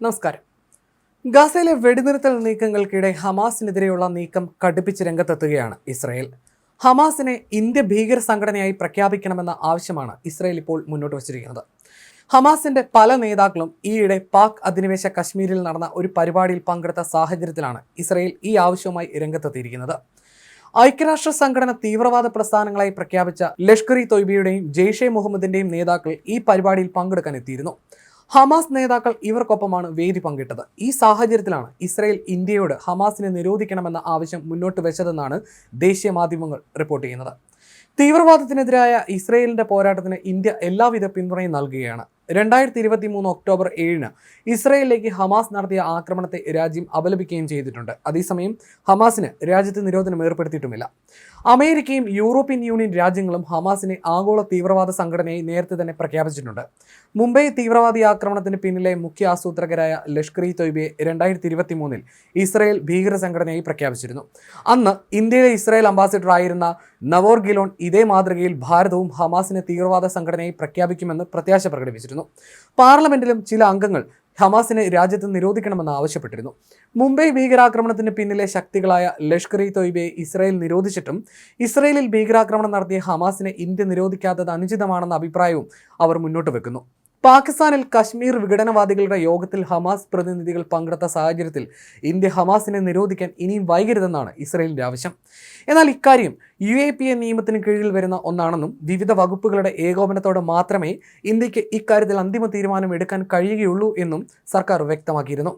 നമസ്കാരം. ഗാസയിലെ വെടിനിർത്തൽ നീക്കങ്ങൾക്കിടെ ഹമാസിനെതിരെയുള്ള നീക്കം കടുപ്പിച്ച് രംഗത്തെത്തുകയാണ് ഇസ്രായേൽ. ഹമാസിനെ ഇന്ത്യ ഭീകര സംഘടനയായി പ്രഖ്യാപിക്കണമെന്ന ആവശ്യമാണ് ഇസ്രായേൽ ഇപ്പോൾ മുന്നോട്ട് വച്ചിരിക്കുന്നത്. ഹമാസിന്റെ പല നേതാക്കളും ഈയിടെ പാക് അധിനിവേശ കശ്മീരിൽ നടന്ന ഒരു പരിപാടിയിൽ പങ്കെടുത്ത സാഹചര്യത്തിലാണ് ഇസ്രായേൽ ഈ ആവശ്യവുമായി രംഗത്തെത്തിയിരിക്കുന്നത്. ഐക്യരാഷ്ട്ര സംഘടന തീവ്രവാദ പ്രസ്ഥാനങ്ങളായി പ്രഖ്യാപിച്ച ലഷ്കർ ഇ തൊയ്ബിയുടെയും ജെയ്ഷെ മുഹമ്മദിന്റെയും നേതാക്കൾ ഈ പരിപാടിയിൽ പങ്കെടുക്കാൻ എത്തിയിരുന്നു ഹമാസ് നേതാക്കൾ ഇവർക്കൊപ്പമാണ് വേദി പങ്കിട്ടത്. ഈ സാഹചര്യത്തിലാണ് ഇസ്രയേൽ ഇന്ത്യയോട് ഹമാസിനെ നിരോധിക്കണമെന്ന ആവശ്യം മുന്നോട്ട് വെച്ചതെന്നാണ് ദേശീയ മാധ്യമങ്ങൾ റിപ്പോർട്ട് ചെയ്യുന്നത്. തീവ്രവാദത്തിനെതിരായ ഇസ്രയേലിന്റെ പോരാട്ടത്തിന് ഇന്ത്യ എല്ലാവിധ പിന്തുണയും നൽകുകയാണ്. രണ്ടായിരത്തി ഇരുപത്തി മൂന്ന് ഒക്ടോബർ ഏഴിന് ഇസ്രയേലിലേക്ക് ഹമാസ് നടത്തിയ ആക്രമണത്തെ രാജ്യം അപലപിക്കുകയും ചെയ്തിട്ടുണ്ട്. അതേസമയം ഹമാസിന് രാജ്യത്ത് നിരോധനം ഏർപ്പെടുത്തിയിട്ടുമില്ല. അമേരിക്കയും യൂറോപ്യൻ യൂണിയൻ രാജ്യങ്ങളും ഹമാസിനെ ആഗോള തീവ്രവാദ സംഘടനയായി നേരത്തെ തന്നെ പ്രഖ്യാപിച്ചിട്ടുണ്ട്. മുംബൈ തീവ്രവാദി ആക്രമണത്തിന് പിന്നിലെ മുഖ്യ ആസൂത്രകരായ ലഷ്കർ ഇ തൊയ്ബയെ രണ്ടായിരത്തി ഇരുപത്തി മൂന്നിൽ ഇസ്രയേൽ ഭീകര സംഘടനയായി പ്രഖ്യാപിച്ചിരുന്നു. അന്ന് ഇന്ത്യയിലെ ഇസ്രായേൽ അംബാസിഡർ ആയിരുന്ന നവോർ ഗിലോൺ ഇതേ മാതൃകയിൽ ഭാരതവും ഹമാസിനെ തീവ്രവാദ സംഘടനയായി പ്രഖ്യാപിക്കുമെന്ന് പ്രത്യാശ പ്രകടിപ്പിച്ചിരുന്നു. പാർലമെന്റിലും ചില അംഗങ്ങൾ ഹമാസിനെ രാജ്യത്ത് നിരോധിക്കണമെന്ന് ആവശ്യപ്പെട്ടിരുന്നു. മുംബൈ ഭീകരാക്രമണത്തിന് പിന്നിലെ ശക്തികളായ ലഷ്കർ ഇ തൊയ്ബയെ ഇസ്രായേൽ നിരോധിച്ചിട്ടും ഇസ്രായേലിൽ ഭീകരാക്രമണം നടത്തിയ ഹമാസിനെ ഇന്ത്യ നിരോധിക്കാത്തത് അനുചിതമാണെന്ന അഭിപ്രായവും അവർ മുന്നോട്ട് വെക്കുന്നു. പാകിസ്ഥാനിൽ കശ്മീർ വിഘടനവാദികളുടെ യോഗത്തിൽ ഹമാസ് പ്രതിനിധികൾ പങ്കെടുത്ത സാഹചര്യത്തിൽ ഇന്ത്യ ഹമാസിനെ നിരോധിക്കാൻ ഇനിയും വൈകരുതെന്നാണ് ഇസ്രയേലിന്റെ ആവശ്യം. എന്നാൽ ഇക്കാര്യം യു എ പി എ നിയമത്തിന് കീഴിൽ വരുന്ന ഒന്നാണെന്നും വിവിധ വകുപ്പുകളുടെ ഏകോപനത്തോടെ മാത്രമേ ഇന്ത്യയ്ക്ക് ഇക്കാര്യത്തിൽ അന്തിമ തീരുമാനം എടുക്കാൻ കഴിയുകയുള്ളൂ എന്നും സർക്കാർ വ്യക്തമാക്കിയിരുന്നു.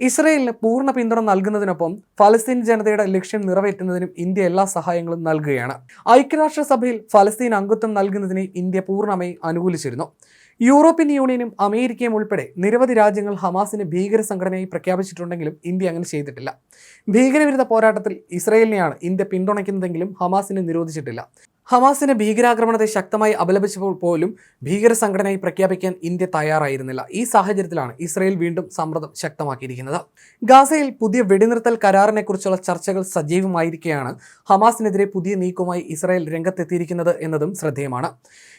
ഇസ്രയേലിന് പൂർണ പിന്തുണ നൽകുന്നതിനൊപ്പം ഫലസ്തീൻ ജനതയുടെ ലക്ഷ്യം നിറവേറ്റുന്നതിനും ഇന്ത്യ എല്ലാ സഹായങ്ങളും നൽകുകയാണ്. ഐക്യരാഷ്ട്രസഭയിൽ ഫലസ്തീൻ അംഗത്വം നൽകുന്നതിനെ ഇന്ത്യ പൂർണമായി അനുകൂലിച്ചിരുന്നു. യൂറോപ്യൻ യൂണിയനും അമേരിക്കയും ഉൾപ്പെടെ നിരവധി രാജ്യങ്ങൾ ഹമാസിനെ ഭീകര സംഘടനയായി പ്രഖ്യാപിച്ചിട്ടുണ്ടെങ്കിലും ഇന്ത്യ അങ്ങനെ ചെയ്തിട്ടില്ല. ഭീകരവിരുദ്ധ പോരാട്ടത്തിൽ ഇസ്രയേലിനെയാണ് ഇന്ത്യ പിന്തുണയ്ക്കുന്നതെങ്കിലും ഹമാസിനെ നിരോധിച്ചിട്ടില്ല. ഹമാസിന്റെ ഭീകരാക്രമണത്തെ ശക്തമായി അപലപിച്ചപ്പോൾ പോലും ഭീകര സംഘടനയായി പ്രഖ്യാപിക്കാൻ ഇന്ത്യ തയ്യാറായിരുന്നില്ല. ഈ സാഹചര്യത്തിലാണ് ഇസ്രയേൽ വീണ്ടും സമ്മർദ്ദം ശക്തമാക്കിയിരിക്കുന്നത്. ഗാസയിൽ പുതിയ വെടിനിർത്തൽ കരാറിനെക്കുറിച്ചുള്ള ചർച്ചകൾ സജീവമായിരിക്കെയാണ് ഹമാസിനെതിരെ പുതിയ നീക്കവുമായി ഇസ്രായേൽ രംഗത്തെത്തിയിരിക്കുന്നത് എന്നതും ശ്രദ്ധേയമാണ്.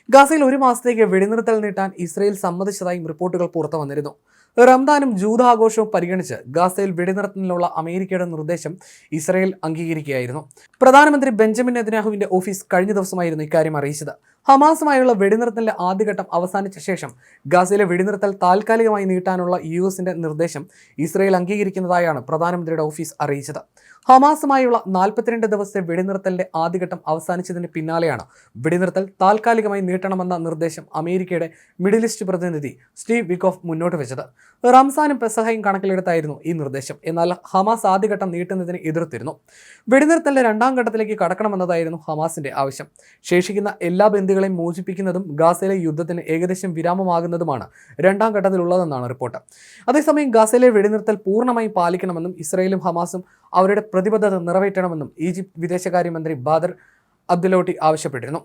ഗാസയിൽ ഒരു മാസത്തേക്ക് വെടിനിർത്തൽ നീട്ടാൻ ഇസ്രയേൽ സമ്മതിച്ചതായും റിപ്പോർട്ടുകൾ പുറത്തു വന്നിരുന്നു റംദാനും ജൂതാഘോഷവും പരിഗണിച്ച് ഗാസയിൽ വെടിനിർത്തലിനുള്ള അമേരിക്കയുടെ നിർദ്ദേശം ഇസ്രയേൽ അംഗീകരിക്കുകയായിരുന്നു. പ്രധാനമന്ത്രി ബെഞ്ചമിൻ നെതന്യാഹുവിന്റെ ഓഫീസ് കഴിഞ്ഞ ദിവസമായിരുന്നു ഇക്കാര്യം അറിയിച്ചത്. ഹമാസുമായുള്ള വെടിനിർത്തലിന്റെ ആദ്യഘട്ടം അവസാനിച്ച ശേഷം ഗാസയിലെ വെടിനിർത്തൽ താൽക്കാലികമായി നീട്ടാനുള്ള യു എസിന്റെ നിർദ്ദേശം ഇസ്രയേൽ അംഗീകരിക്കുന്നതായാണ് പ്രധാനമന്ത്രിയുടെ ഓഫീസ് അറിയിച്ചത്. ഹമാസുമായുള്ള നാൽപ്പത്തിരണ്ട് ദിവസത്തെ വെടിനിർത്തലിന്റെ ആദ്യഘട്ടം അവസാനിച്ചതിന് പിന്നാലെയാണ് വെടിനിർത്തൽ താൽക്കാലികമായി നീട്ടണമെന്ന നിർദ്ദേശം അമേരിക്കയുടെ മിഡിൽ ഈസ്റ്റ് പ്രതിനിധി സ്റ്റീവ് വിക്കോഫ് മുന്നോട്ട് വെച്ചത്. റംസാനും പെസഹയും കണക്കിലെടുത്തായിരുന്നു ഈ നിർദ്ദേശം. എന്നാൽ ഹമാസ് ആദ്യഘട്ടം നീട്ടുന്നതിനെ എതിർത്തിരുന്നു. വെടിനിർത്തലിന്റെ രണ്ടാം ഘട്ടത്തിലേക്ക് കടക്കണമെന്നതായിരുന്നു ഹമാസിന്റെ ആവശ്യം. ശേഷിക്കുന്ന എല്ലാ ബന്ദികളെയും മോചിപ്പിക്കുന്നതും ഗാസയിലെ യുദ്ധത്തിന് ഏകദേശം വിരാമമാകുന്നതുമാണ് രണ്ടാം ഘട്ടത്തിലുള്ളതെന്നാണ് റിപ്പോർട്ട്. അതേസമയം ഗാസയിലെ വെടിനിർത്തൽ പൂർണമായും പാലിക്കണമെന്നും ഇസ്രയേലും ഹമാസും അവരുടെ പ്രതിബദ്ധത നിറവേറ്റണമെന്നും ഈജിപ്ത് വിദേശകാര്യമന്ത്രി ബാദർ അബ്ദുലോട്ടി ആവശ്യപ്പെട്ടിരുന്നു.